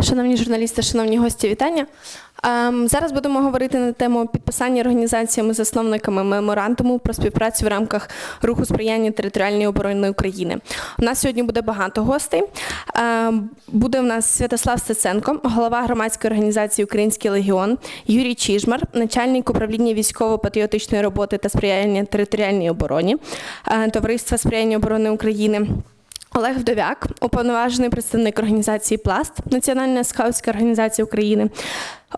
Шановні журналісти, шановні гості, вітання. Ем, Зараз будемо говорити на тему підписання організаціями-засновниками меморандуму про співпрацю в рамках руху сприяння територіальної оборони України. У нас сьогодні буде багато гостей. Ем, Буде в нас Святослав Стеценко, голова громадської організації Український легіон, Юрій Чижмар, начальник управління військово-патріотичної роботи та сприяння територіальній обороні, е, Товариства сприяння оборони України. Олег Вдовяк, уповноважений представник організації Пласт, Національна скаутська організація України,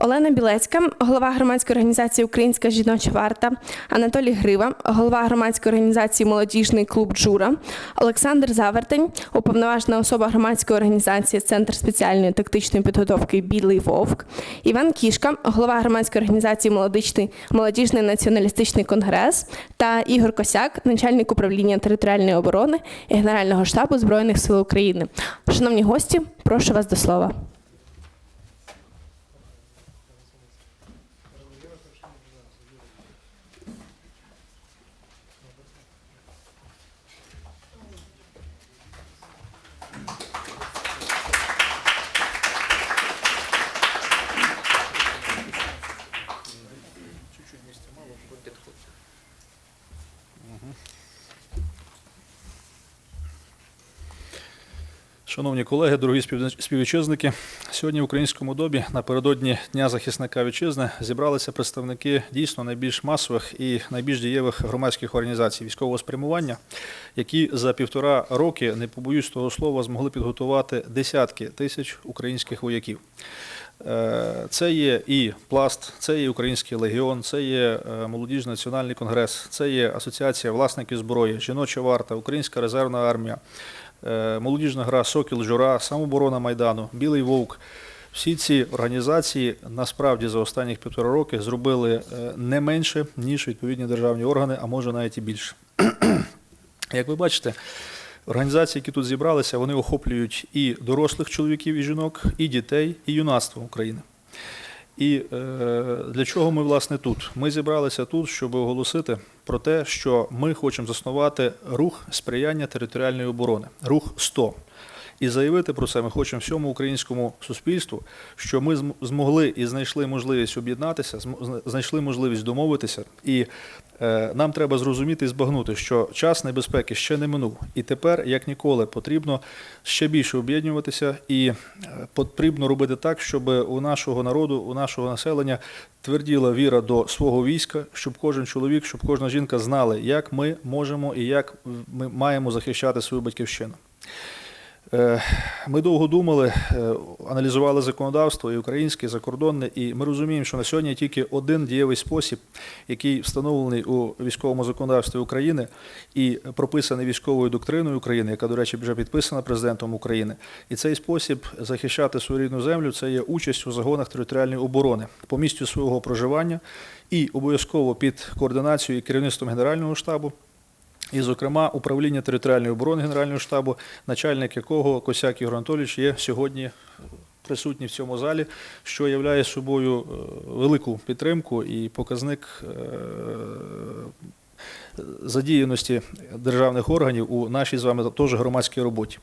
Олена Білецька, голова громадської організації Українська жіноча варта, Анатолій Грива, голова громадської організації Молодіжний клуб Джура, Олександр Завертень, уповноважена особа громадської організації Центр спеціальної тактичної підготовки Білий Вовк, Іван Кішка, голова громадської організації Молодичний молодіжний націоналістичний конгрес та Ігор Косяк, начальник управління територіальної оборони і Генерального штабу Збройних сил України. Шановні гості, прошу вас до слова. Шановні колеги, дорогі спів- співвітчизники, сьогодні в українському добі напередодні Дня захисника вітчизни зібралися представники дійсно найбільш масових і найбільш дієвих громадських організацій військового спрямування, які за півтора роки, не побоюсь того слова, змогли підготувати десятки тисяч українських вояків. Е, Це є і пласт, це є Український легіон, це є е, молодіжний національний конгрес, це є асоціація власників зброї, жіноча варта, Українська резервна армія, молодіжна гра Сокіл Жура, самоборона Майдану, Білий Вовк. Всі ці організації насправді за останні півтора роки зробили е, не менше, ніж відповідні державні органи, а може навіть і більше. Як ви бачите, організації, які тут зібралися, вони охоплюють і дорослих чоловіків і жінок, і дітей, і юнацтво України. І е, для чого ми власне тут? Ми зібралися тут, щоб оголосити про те, що ми хочемо заснувати рух сприяння територіальної оборони, рух 100. І заявити про це ми хочемо всьому українському суспільству, що ми змогли і знайшли можливість об'єднатися, знайшли можливість домовитися. І е, нам треба зрозуміти і збагнути, що час небезпеки ще не минув. І тепер, як ніколи, потрібно ще більше об'єднуватися і е, потрібно робити так, щоб у нашого народу, у нашого населення тверділа віра до свого війська, щоб кожен чоловік, щоб кожна жінка знали, як ми можемо і як ми маємо захищати свою батьківщину. Е, Ми довго думали, е, аналізували законодавство і українське, і закордонне, і ми розуміємо, що на сьогодні тільки один дієвий спосіб, який встановлений у військовому законодавстві України і прописаний військовою доктриною України, яка, до речі, вже підписана президентом України. І цей спосіб захищати свою рідну землю це є участь у загонах територіальної оборони по місцю свого проживання і обов'язково під координацією і керівництвом Генерального штабу. І, зокрема, управління територіальної оборони Генерального штабу, начальник якого Косяк Ігор Анатолійович є сьогодні присутній в цьому залі, що являє собою е, велику підтримку і показник е, задіяності державних органів у нашій з вами теж громадській роботі.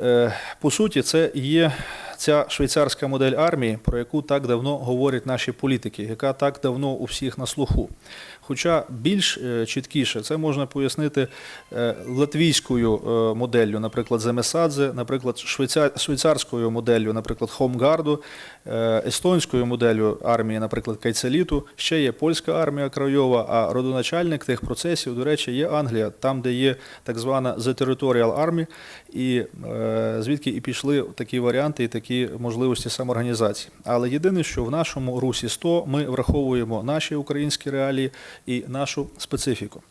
Е, По суті, це є ця швейцарська модель армії, про яку так давно говорять наші політики, яка так давно у всіх на слуху. Хоча більш е, чіткіше це можна пояснити е, латвійською е, моделлю, наприклад, Земесадзе, наприклад, швейцарською моделлю, наприклад, Хомгарду, естонською моделлю армії, наприклад, Кайцеліту. Ще є польська армія краєва, а родоначальник тих процесів, до речі, є Англія, там, де є так звана The Territorial Army, і звідки і пішли такі варіанти і такі можливості самоорганізації. Але єдине, що в нашому русі 100 ми враховуємо наші українські реалії і нашу специфіку.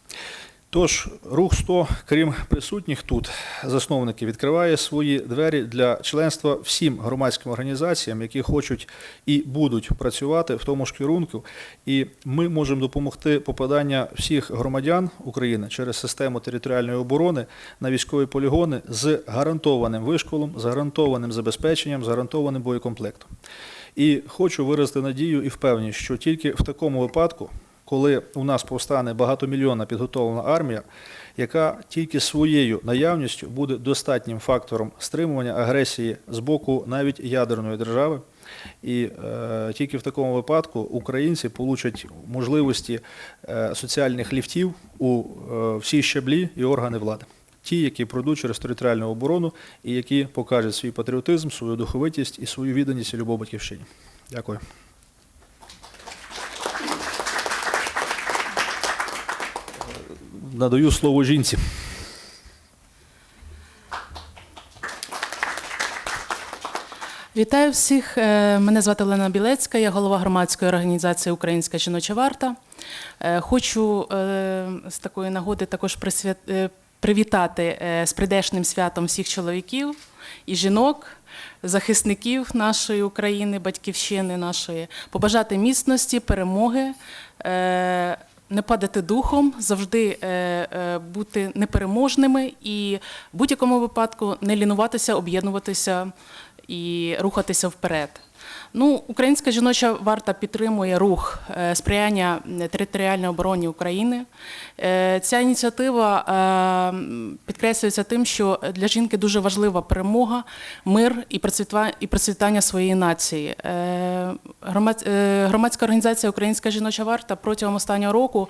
Тож, рух 100, крім присутніх тут засновників, відкриває свої двері для членства всім громадським організаціям, які хочуть і будуть працювати в тому ж керунку. І ми можемо допомогти попадання всіх громадян України через систему територіальної оборони на військові полігони з гарантованим вишколом, з гарантованим забезпеченням, з гарантованим боєкомплектом. І хочу виразити надію і впевненість, що тільки в такому випадку коли у нас повстане багатомільйонна підготовлена армія, яка тільки своєю наявністю буде достатнім фактором стримування агресії з боку навіть ядерної держави. І е, тільки в такому випадку українці получать можливості е, соціальних ліфтів у е, всі щаблі і органи влади. Ті, які пройдуть через територіальну оборону і які покажуть свій патріотизм, свою духовитість і свою відданість і любов батьківщині. Дякую. Надаю слово жінці. Вітаю всіх. Е, Мене звати Олена Білецька, я голова громадської організації Українська жіноча варта. Е, Хочу е, з такої нагоди також привітати з прийдешним святом всіх чоловіків і жінок, захисників нашої України, батьківщини нашої, побажати міцності, перемоги. Не падати духом, завжди е, е, бути непереможними і в будь-якому випадку не лінуватися, об'єднуватися і рухатися вперед. Ну, Українська жіноча варта підтримує рух е, сприяння територіальній обороні України. Е, Ця ініціатива е, підкреслюється тим, що для жінки дуже важлива перемога, мир і процвітання своєї нації. Е, громад- е, Громадська організація Українська жіноча варта протягом останнього року,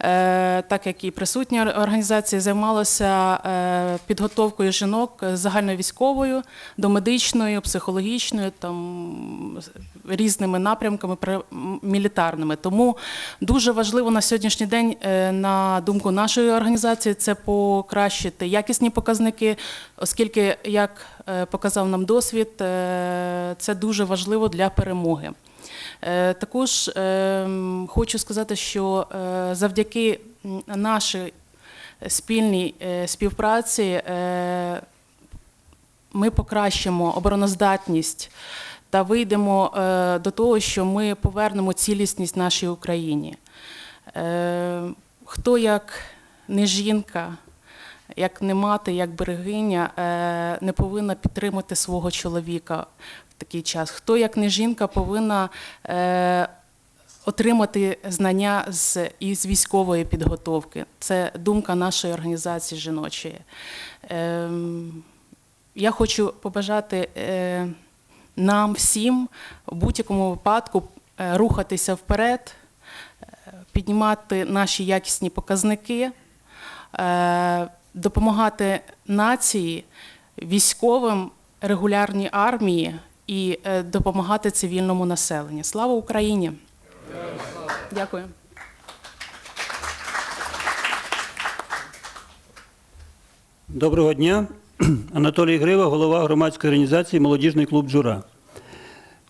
е, так як і присутні організації, займалася е, підготовкою жінок загальновійськовою до медичної, психологічної, там різними напрямками мілітарними. Тому дуже важливо на сьогоднішній день, е, на думку нашої організації, це покращити якісні показники, оскільки, як е, показав нам досвід, е, це дуже важливо для перемоги. Також хочу сказати, що завдяки нашій спільній співпраці ми покращимо обороноздатність та вийдемо е, до того, що ми повернемо цілісність нашій Україні. Е, Хто як не жінка, як не мати, як берегиня, е, не повинна підтримати свого чоловіка в такий час? Хто як не жінка повинна отримати знання з, із військової підготовки? Це думка нашої організації жіночої. Я хочу побажати е, нам всім в будь-якому випадку е, рухатися вперед, е, піднімати наші якісні показники, допомагати нації, військовим, регулярній армії і допомагати цивільному населенню. Слава Україні! Дякую. Доброго дня. Анатолій Грива, голова громадської організації Молодіжний клуб Джура.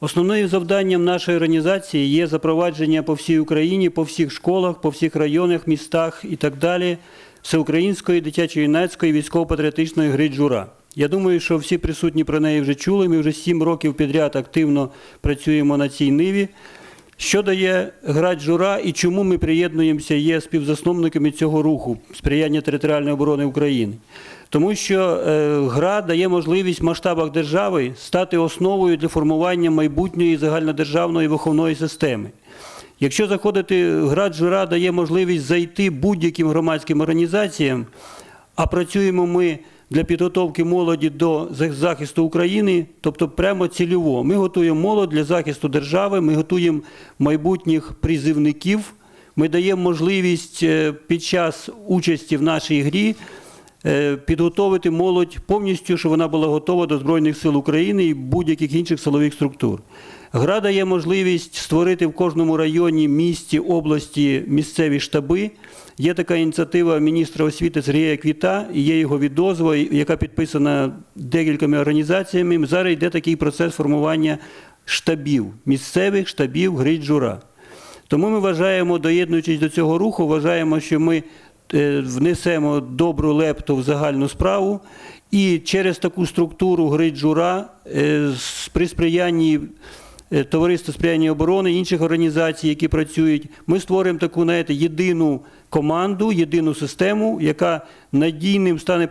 Основним завданням нашої організації є запровадження по всій Україні, по всіх школах, по всіх районах, містах і так далі всеукраїнської дитячо-юнацької військово-патріотичної гри Джура. Я думаю, що всі присутні про неї вже чули. Ми вже сім років підряд активно працюємо на цій ниві. Що дає гра Джура і чому ми приєднуємося, є співзасновниками цього руху сприяння територіальної оборони України? Тому що е, гра дає можливість в масштабах держави стати основою для формування майбутньої загальнодержавної виховної системи. Якщо заходити, гра Джура дає можливість зайти будь-яким громадським організаціям, а працюємо ми для підготовки молоді до захисту України, тобто прямо цільово. Ми готуємо молодь для захисту держави, ми готуємо майбутніх призивників, ми даємо можливість е, під час участі в нашій грі підготовити молодь повністю, щоб вона була готова до Збройних сил України і будь-яких інших силових структур. Гра дає можливість створити в кожному районі, місті, області місцеві штаби. Є така ініціатива міністра освіти Сергія Квіта, і є його відозва, яка підписана декількома організаціями. Зараз йде такий процес формування штабів, місцевих штабів гри Джура. Тому ми вважаємо, доєднуючись до цього руху, вважаємо, що ми е, внесемо добру лепту в загальну справу, і через таку структуру гри Джура е, при сприянні е, Товариства сприяння оборони, інших організацій, які працюють, ми створимо таку знаєте, єдину команду, єдину систему, яка надійним стане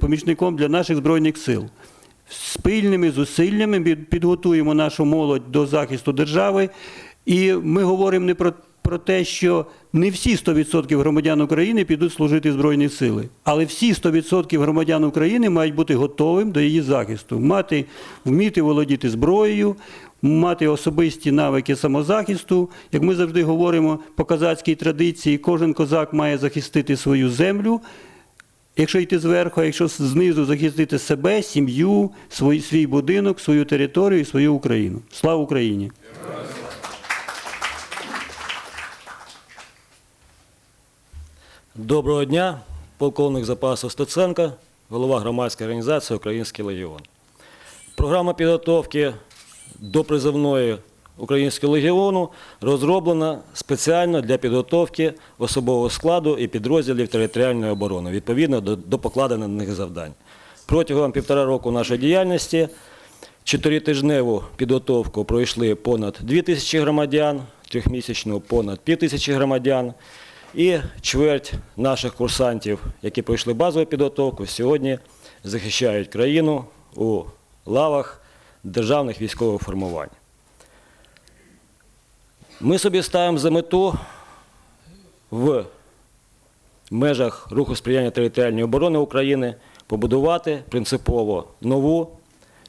помічником для наших збройних сил. Спільними зусиллями підготуємо нашу молодь до захисту держави. І ми говоримо не про, про те, що не всі 100% громадян України підуть служити Збройні сили, але всі 100% громадян України мають бути готовим до її захисту, мати, вміти володіти зброєю, мати особисті навики самозахисту. Як ми завжди говоримо по козацькій традиції, кожен козак має захистити свою землю. Якщо йти зверху, а якщо знизу захистити себе, сім'ю, свій будинок, свою територію і свою Україну. Слава Україні! Доброго дня, полковник запасу Стеценко, голова громадської організації Український легіон. Програма підготовки до призовної Українського легіону розроблена спеціально для підготовки особового складу і підрозділів територіальної оборони відповідно до, до покладених на них завдань. Протягом півтора року нашої діяльності чотиритижневу підготовку пройшли понад 2 тисячі громадян, трьохмісячну понад пів тисячі громадян. І чверть наших курсантів, які пройшли базову підготовку, сьогодні захищають країну у лавах державних військових формувань. Ми собі ставимо за мету в межах руху сприяння територіальної оборони України побудувати принципово нову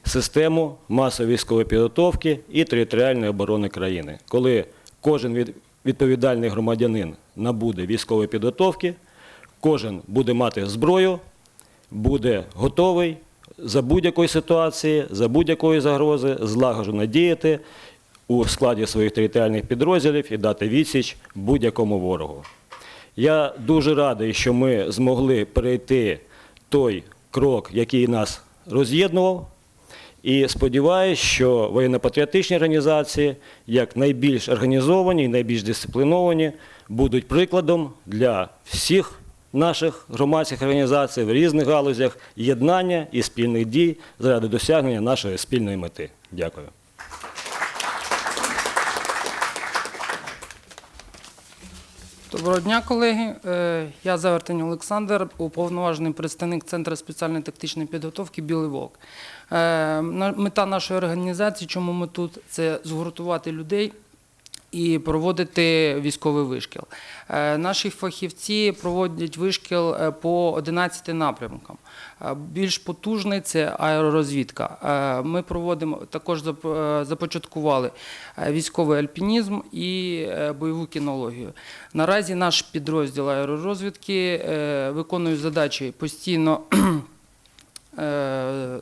систему масової військової підготовки і територіальної оборони країни, коли кожен від- відповідальний громадянин набуде військової підготовки, кожен буде мати зброю, буде готовий за будь-якої ситуації, за будь-якої загрози злагоджено діяти у складі своїх територіальних підрозділів і дати відсіч будь-якому ворогу. Я дуже радий, що ми змогли перейти той крок, який нас роз'єднував. І сподіваюся, що воєнно-патріотичні організації, як найбільш організовані і найбільш дисципліновані, будуть прикладом для всіх наших громадських організацій в різних галузях єднання і спільних дій заради досягнення нашої спільної мети. Дякую. Доброго дня, колеги. Е, Я Завертень Олександр, уповноважений представник Центру спеціальної тактичної підготовки Білий Вовк. Е, Мета нашої організації, чому ми тут, це згуртувати людей і проводити військовий вишкіл. Е, Наші фахівці проводять вишкіл е, по 11 напрямкам. Е, Більш потужний це аеророзвідка. Ми проводимо також започаткували військовий альпінізм і бойову кінологію. Наразі наш підрозділ аеророзвідки виконує задачі постійно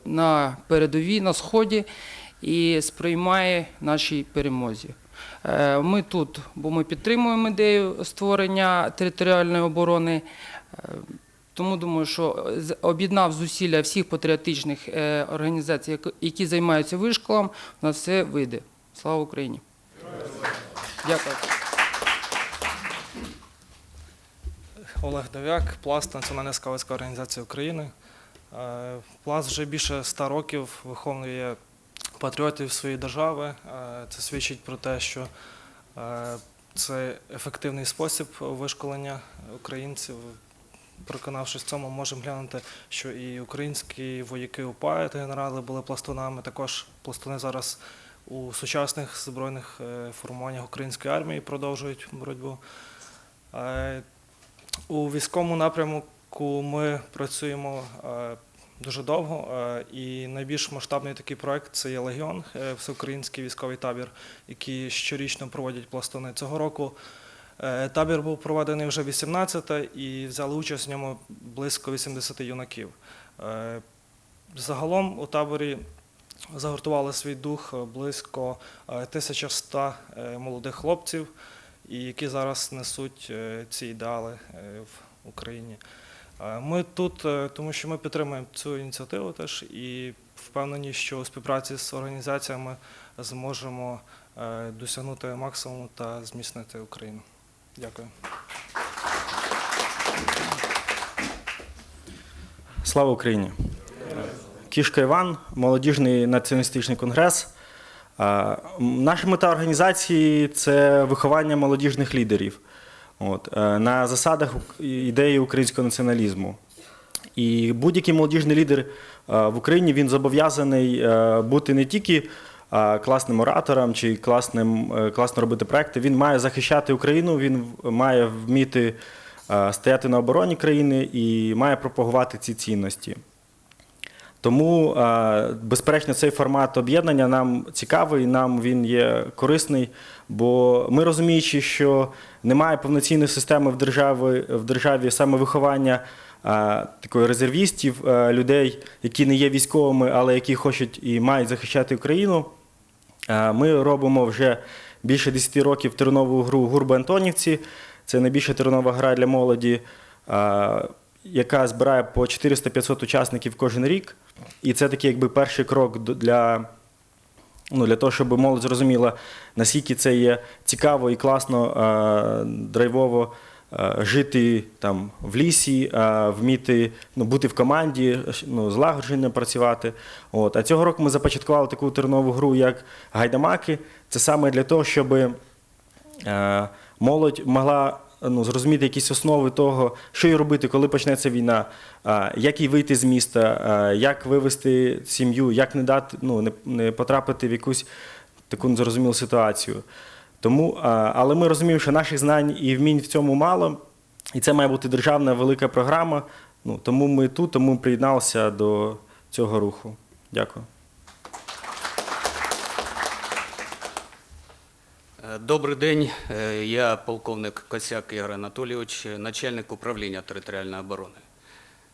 на передовій, на сході і сприймає нашій перемозі. Е, Ми тут, бо ми підтримуємо ідею створення територіальної оборони. Е, Тому думаю, що об'єднав зусилля всіх патріотичних е, організацій, які займаються вишколом, у нас все вийде. Слава Україні! Дякую. Олег Довяк, Пласт, Національна скаутська організація України. Пласт вже більше ста років виховує патріотів своєї держави. Е, Це свідчить про те, що е, це ефективний спосіб вишколення українців. Переконавшись в цьому, можемо глянути, що і українські вояки УПА, та генерали були пластунами. Також пластуни зараз у сучасних збройних е, формуваннях української армії продовжують боротьбу. У військовому напрямку ми працюємо дуже довго, е, і найбільш масштабний такий проект це є Легіон, е, всеукраїнський військовий табір, який щорічно проводять пластуни. Цього року е, табір був проведений вже 18 і взяли участь в ньому близько 80 юнаків. Загалом у таборі загуртували свій дух близько е, 1100 е, молодих хлопців які зараз несуть ці ідеали в Україні. Е, Ми тут, е, тому що ми підтримуємо цю ініціативу теж і впевнені, що у співпраці з організаціями зможемо е, досягнути максимуму та зміцнити Україну. Дякую. Слава Україні! Кішка Іван, молодіжний націоналістичний конгрес. Наша мета організації це виховання молодіжних лідерів от, е, на засадах ідеї українського націоналізму. І будь-який молодіжний лідер е, в Україні він зобов'язаний е, бути не тільки класним оратором чи класним, класно робити проекти. Він має захищати Україну, він має вміти стояти на обороні країни і має пропагувати ці цінності. Тому, е, безперечно, цей формат об'єднання нам цікавий, нам він є корисний, бо ми розуміючи, що немає повноцінної системи в державі, в державі саме виховання е, такої резервістів, е, людей, які не є військовими, але які хочуть і мають захищати Україну. Ми робимо вже більше 10 років тернову гру Гурби Антонівці. Це найбільша тернова гра для молоді, яка збирає по 400-500 учасників кожен рік. І це такий якби перший крок для, ну, для того, щоб молодь зрозуміла, наскільки це є цікаво і класно, е, драйвово е, жити там в лісі, е, вміти ну, бути в команді, ну, злагоджено працювати. От. А цього року ми започаткували таку тернову гру, як гайдамаки. Це саме для того, щоб молодь могла ну, зрозуміти якісь основи того, що їй робити, коли почнеться війна, як їй вийти з міста, як вивести сім'ю, як не дати, ну, не, потрапити в якусь таку незрозумілу ситуацію. Тому, але ми розуміємо, що наших знань і вмінь в цьому мало, і це має бути державна велика програма. Ну, тому ми тут, тому приєдналися до цього руху. Дякую. Добрий день. Е, Я полковник Косяк Ігор Анатолійович, начальник управління територіальної оборони.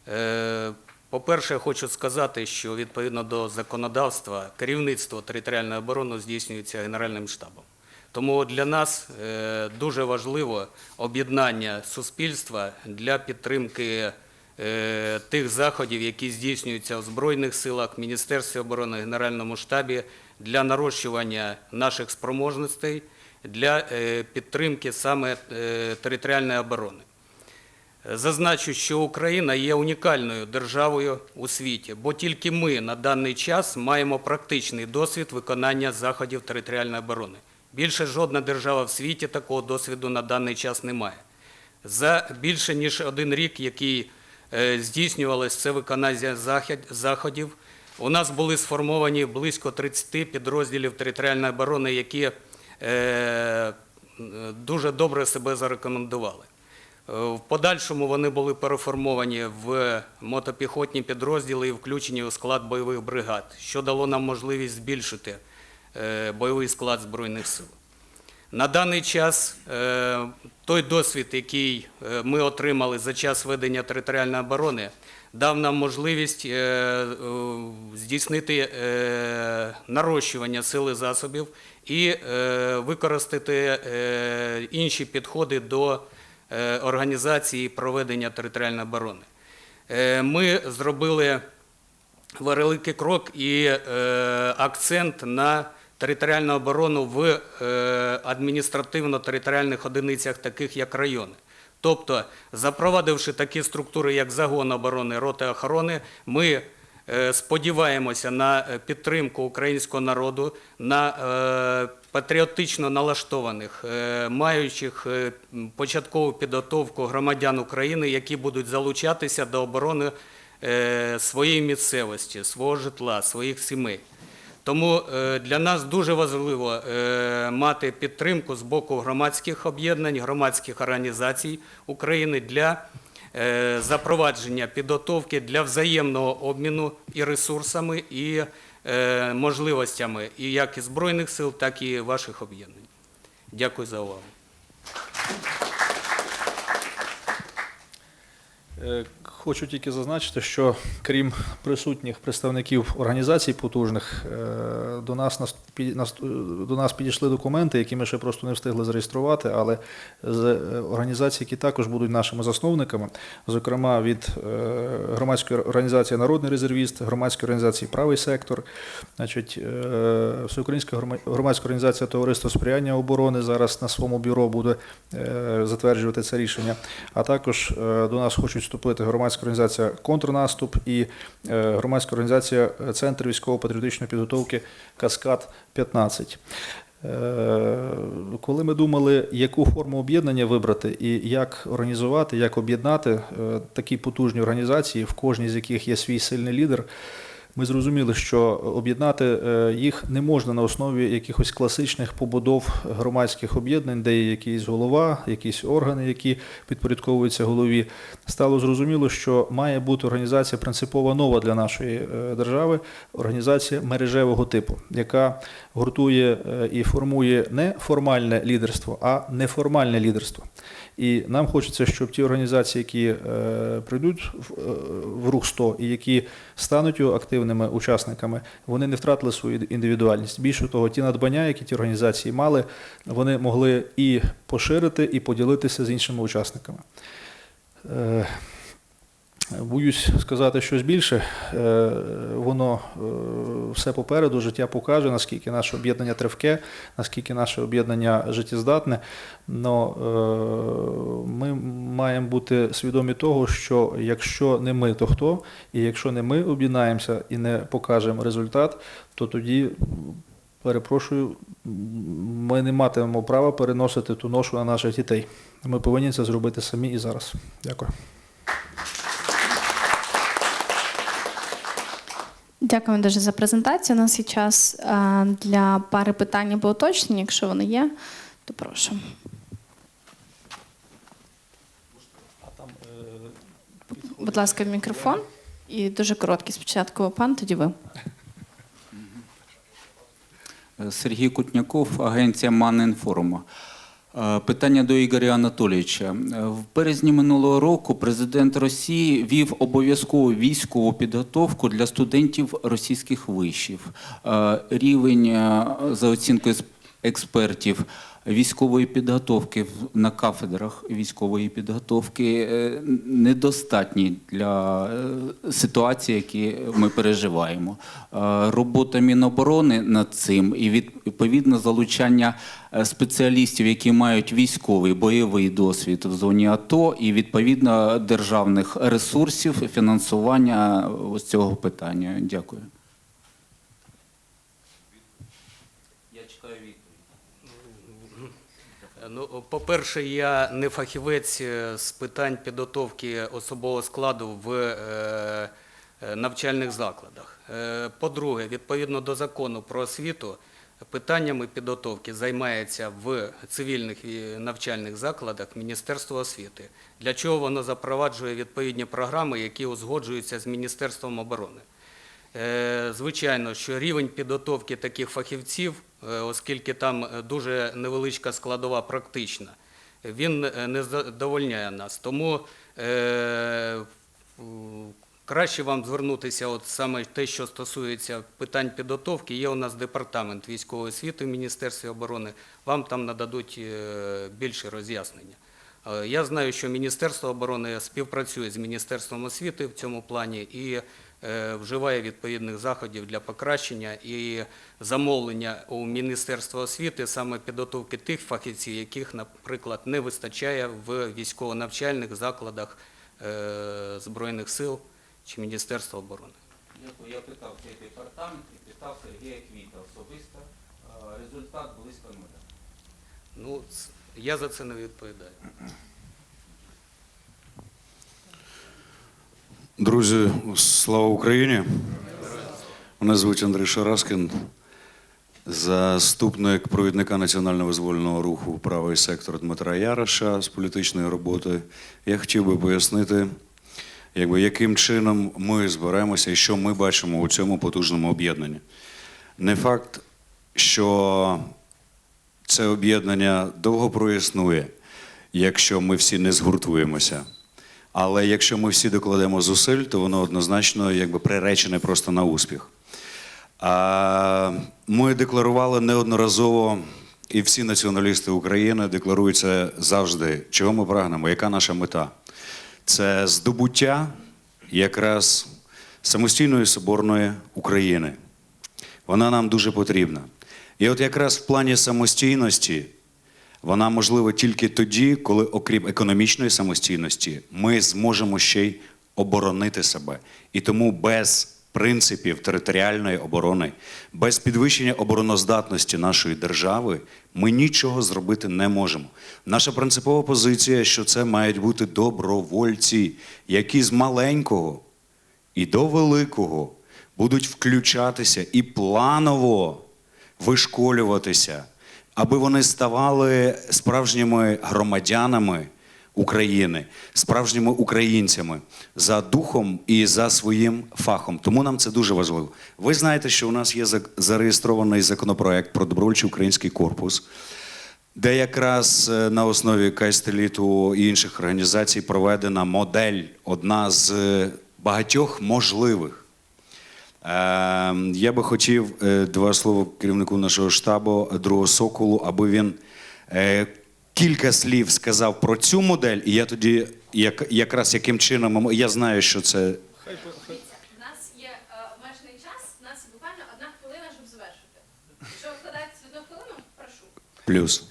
Е, По-перше, хочу сказати, що відповідно до законодавства керівництво територіальної оборони здійснюється Генеральним штабом. Тому для нас е, дуже важливо об'єднання суспільства для підтримки тих заходів, які здійснюються у Збройних силах, Міністерстві оборони, Генеральному штабі для нарощування наших спроможностей для е, підтримки саме е, територіальної оборони. Зазначу, що Україна є унікальною державою у світі, бо тільки ми на даний час маємо практичний досвід виконання заходів територіальної оборони. Більше жодна держава в світі такого досвіду на даний час не має. За більше ніж один рік, який е, здійснювалось це виконання заходів, у нас були сформовані близько 30 підрозділів територіальної оборони, які дуже добре себе зарекомендували. Е, В подальшому вони були переформовані в мотопіхотні підрозділи і включені у склад бойових бригад, що дало нам можливість збільшити е, бойовий склад Збройних сил. На даний час е, той досвід, який е, ми отримали за час ведення територіальної оборони, дав нам можливість е, е, здійснити е, нарощування сили засобів і використати інші підходи до організації проведення територіальної оборони. Ми зробили великий крок і акцент на територіальну оборону в адміністративно-територіальних одиницях, таких як райони. Тобто, запровадивши такі структури, як загон оборони, роти охорони, ми е, сподіваємося на е, підтримку українського народу, на е, патріотично налаштованих, маючих початкову підготовку громадян України, які будуть залучатися до оборони своєї місцевості, свого житла, своїх сімей. Тому е, для нас дуже важливо е, мати підтримку з боку громадських об'єднань, громадських організацій України для е, запровадження підготовки для взаємного обміну і ресурсами, і можливостями і як і Збройних сил, так і ваших об'єднань. Дякую за увагу. Е, Хочу тільки зазначити, що крім присутніх представників організацій потужних, е, до нас, е, до нас підійшли документи, які ми ще просто не встигли зареєструвати, але з е, організацій, які також будуть нашими засновниками, зокрема від е, громадської організації Народний резервіст, громадської організації Правий сектор, значить, е, Всеукраїнська громадська організація Товариство сприяння оборони зараз на своєму бюро буде е, затверджувати це рішення. А також е, до нас хочуть вступити громадська організація Контрнаступ і е, громадська організація Центр військово-патріотичної підготовки Каскад 15. Е, Коли ми думали, яку форму об'єднання вибрати і як організувати, як об'єднати е, такі потужні організації, в кожній з яких є свій сильний лідер, ми зрозуміли, що об'єднати е, їх не можна на основі якихось класичних побудов громадських об'єднань, де є якийсь голова, якісь органи, які підпорядковуються голові. Стало зрозуміло, що має бути організація принципово нова для нашої е, держави, організація мережевого типу, яка гуртує е, і формує не формальне лідерство, а неформальне лідерство. І нам хочеться, щоб ті організації, які е, прийдуть в, е, рух 100 і які стануть активними учасниками, вони не втратили свою індивідуальність. Більше того, ті надбання, які ті організації мали, вони могли і поширити, і поділитися з іншими учасниками. Боюсь сказати щось більше. Е, Воно е, все попереду, життя покаже, наскільки наше об'єднання тривке, наскільки наше об'єднання життєздатне. Но е, ми маємо бути свідомі того, що якщо не ми, то хто? І якщо не ми об'єднаємося і не покажемо результат, то тоді. Перепрошую, ми не матимемо права переносити ту ношу на наших дітей. Ми повинні це зробити самі і зараз. Дякую. Дякую дуже за презентацію. У нас є час е, для пари питань або уточнень. Якщо вони є, то прошу. Будь ласка, мікрофон. І дуже короткий спочатку пан, тоді ви. Сергій Кутняков, агенція Манінформа. Е, Питання до Ігоря Анатолійовича. Е, В березні минулого року президент Росії вів обов'язкову військову підготовку для студентів російських вишів. Е, Рівень, за оцінкою експертів, військової підготовки на кафедрах військової підготовки е, недостатній для е, ситуації, які ми переживаємо. Е, Робота Міноборони над цим і відповідно залучання спеціалістів, які мають військовий бойовий досвід в зоні АТО, і відповідно державних ресурсів фінансування ось цього питання. Дякую. Ну, по-перше, я не фахівець е, з питань підготовки особового складу в е, е, навчальних закладах. По-друге, відповідно до закону про освіту, питаннями підготовки займається в цивільних навчальних закладах Міністерство освіти. Для чого воно запроваджує відповідні програми, які узгоджуються з Міністерством оборони. Звичайно, що рівень підготовки таких фахівців, оскільки там е, дуже невеличка складова практична, він е, не задовольняє нас. Тому е, краще вам звернутися, от саме те, що стосується питань підготовки. Є у нас департамент військової освіти в Міністерстві оборони. Вам там нададуть е, більше роз'яснення. Е, Я знаю, що Міністерство оборони співпрацює з Міністерством освіти в цьому плані і е, вживає відповідних заходів для покращення і замовлення у Міністерства освіти саме підготовки тих фахівців, яких, наприклад, не вистачає в військово-навчальних закладах е, Збройних сил чи Міністерства оборони. Дякую. Я питав цей департамент і питав Сергія Квіта особисто. Е, Результат близько нуля. Ну, я за це не відповідаю. Друзі, слава Україні! Мене звуть Андрій Шараскін, заступник провідника національно визвольного руху правий сектор Дмитра Яроша з політичної роботи. Я хотів би пояснити, якби, яким чином ми зберемося і що ми бачимо у цьому потужному об'єднанні. Не факт, що це об'єднання довго проіснує, якщо ми всі не згуртуємося. Але якщо ми всі докладемо зусиль, то воно однозначно якби приречене просто на успіх. А ми декларували неодноразово, і всі націоналісти України декларують це завжди, чого ми прагнемо, яка наша мета. Це здобуття якраз самостійної соборної України. Вона нам дуже потрібна. І от якраз в плані самостійності вона можлива тільки тоді, коли, окрім економічної самостійності, ми зможемо ще й оборонити себе. І тому без принципів територіальної оборони, без підвищення обороноздатності нашої держави, ми нічого зробити не можемо. Наша принципова позиція, що це мають бути добровольці, які з маленького і до великого будуть включатися і планово вишколюватися, аби вони ставали справжніми громадянами України, справжніми українцями за духом і за своїм фахом. Тому нам це дуже важливо. Ви знаєте, що у нас є зареєстрований законопроект про добровольчий український корпус де якраз е, на основі Кайстеліту і інших організацій проведена модель, одна з е, багатьох можливих. Е, Я би хотів е, два слова керівнику нашого штабу, е, другого соколу, аби він е, кілька слів сказав про цю модель, і я тоді як, якраз яким чином я знаю, що це У нас є обмежений час, у нас буквально одна хвилина, щоб завершити. Якщо вкладається одну хвилину, прошу. плюс.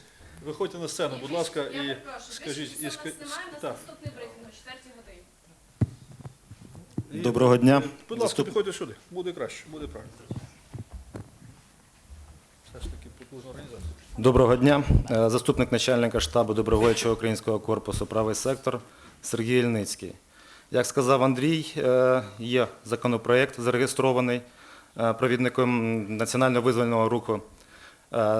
Виходьте на сцену, будь ласка, Я і скажіть, і нас немає, у нас наступний брифінг о 4 годині. Доброго дня. Будь ласка, Заступ- підходьте сюди. Буде краще, буде правильно. Все ж таки потужна організація. Доброго дня. Е, Заступник начальника штабу добровольчого українського корпусу правий сектор Сергій Ільницький. Як сказав Андрій, е, є законопроект зареєстрований е, провідником національно визвольного руху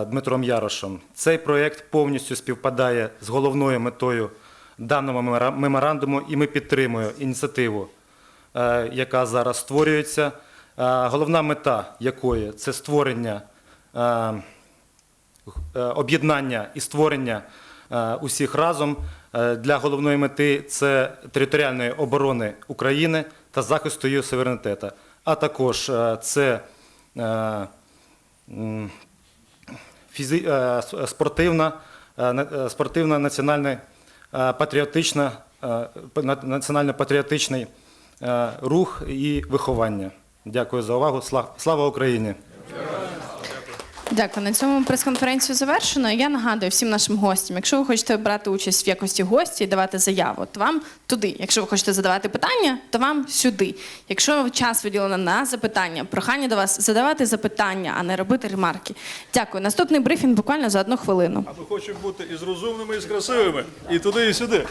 Дмитром Ярошем. Цей проєкт повністю співпадає з головною метою даного меморандуму, і ми підтримуємо ініціативу, яка зараз створюється. Е, Головна мета якої це створення. е, е, об'єднання і створення е, усіх разом е, для головної мети це територіальної оборони України та захисту її суверенітету, а також е, це е, е, спортивна, е, на- е, спортивна національна е, патріотична, е, національно-патріотичний е, рух і виховання. Дякую за увагу. Сла- Слава Україні! Дякую. На цьому прес-конференцію завершено. Я нагадую всім нашим гостям, якщо ви хочете брати участь в якості гості і давати заяву, то вам туди. Якщо ви хочете задавати питання, то вам сюди. Якщо час виділено на запитання, прохання до вас задавати запитання, а не робити ремарки. Дякую. Наступний брифінг буквально за одну хвилину. А ми хочемо бути і з розумними, і з красивими, і туди, і сюди.